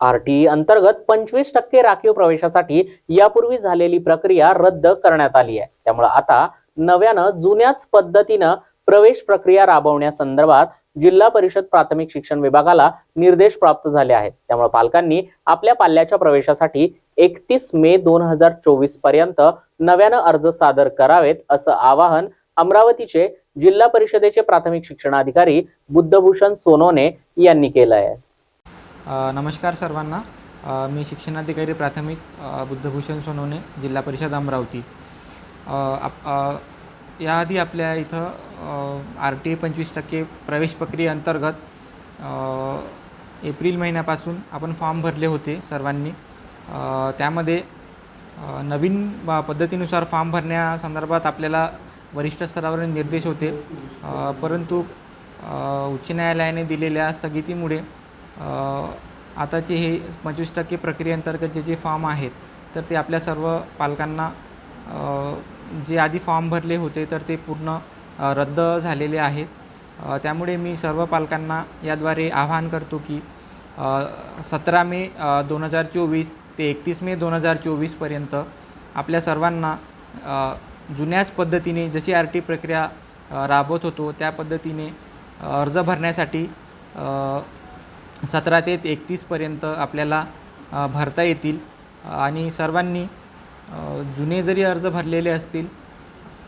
RTE अंतर्गत पंचवीस टक्के राखीव प्रवेशासाठी यापूर्वी झालेली प्रक्रिया रद्द करण्यात आली आहे. त्यामुळे आता नव्यानं जुन्याच पद्धतीनं प्रवेश प्रक्रिया राबवण्यासंदर्भात जिल्हा परिषद प्राथमिक शिक्षण विभागाला निर्देश प्राप्त झाले आहेत. त्यामुळे पालकांनी आपल्या पाल्याच्या प्रवेशासाठी एकतीस मे दोन हजार चोवीसपर्यंत नव्यानं अर्ज सादर करावेत असं आवाहन अमरावतीचे जिल्हा परिषदेचे प्राथमिक शिक्षणाधिकारी बुद्धभूषण सोनोने यांनी केलं आहे नमस्कार सर्वांना. मी शिक्षणाधिकारी प्राथमिक बुद्धभूषण सोनवणे जिल्हा परिषद अमरावती. आप- याआधी आपल्या इथं आर टी ए पंचवीस टक्के प्रवेश प्रक्रियेअंतर्गत एप्रिल महिन्यापासून आपण फॉर्म भरले होते सर्वांनी. त्यामध्ये नवीन पद्धतीनुसार फॉर्म भरण्यासंदर्भात आपल्याला वरिष्ठ स्तरावरील निर्देश होते. परंतु उच्च न्यायालयाने दिलेल्या स्थगितीमुळे आताचे हे पंचवीस टक्के प्रक्रियेअंतर्गत जे जे फॉर्म आहेत तर ते आपल्या सर्व पालकांना जे आधी फॉर्म भरले होते तर ते पूर्ण रद्द झालेले आहेत. त्यामुळे मी सर्व पालकांना याद्वारे आवाहन करतो की सतरा मे दोन हजार चोवीस ते एकतीस मे दोन हजार चोवीसपर्यंत आपल्या सर्वांना जुन्याच पद्धतीने जशी आर टी प्रक्रिया राबवत होतो त्या पद्धतीने अर्ज भरण्यासाठी सतरा ते एकतीसपर्यंत आपल्याला भरता येतील. आणि सर्वांनी जुने जरी अर्ज भरलेले असतील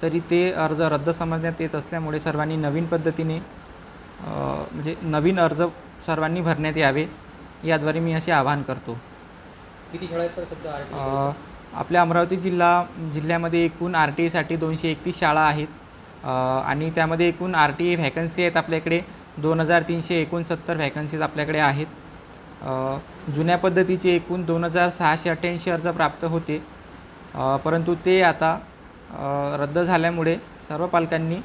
तरी ते अर्ज रद्द समजण्यात येत असल्यामुळे सर्वांनी नवीन पद्धतीने म्हणजे नवीन अर्ज सर्वांनी भरण्यात यावे याद्वारे मी असे आवाहन करतो. किती शाळा सर सध्या आपल्या अमरावती जिल्हा जिल्ह्यामध्ये एकूण आर टी एसाठी दोनशे एकतीस शाळा आहेत. आणि त्यामध्ये एकूण आर टी ए व्हॅकन्सी आहेत आपल्याकडे दोन हजार तीनशे एकोणसत्तर व्हॅकन्सीज आपल्याकडे आहेत. जुन्या पद्धतीचे एकूण दोन हजार सहाशे अठ्ठ्याऐंशी अर्ज प्राप्त होते. परंतु ते आता रद्द झाल्यामुळे सर्व पालकांनी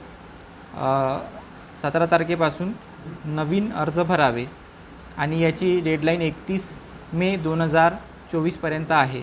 सतरा तारखेपासून नवीन अर्ज भरावे. आणि याची डेडलाईन एकतीस मे दोन हजार चोवीसपर्यंत आहे.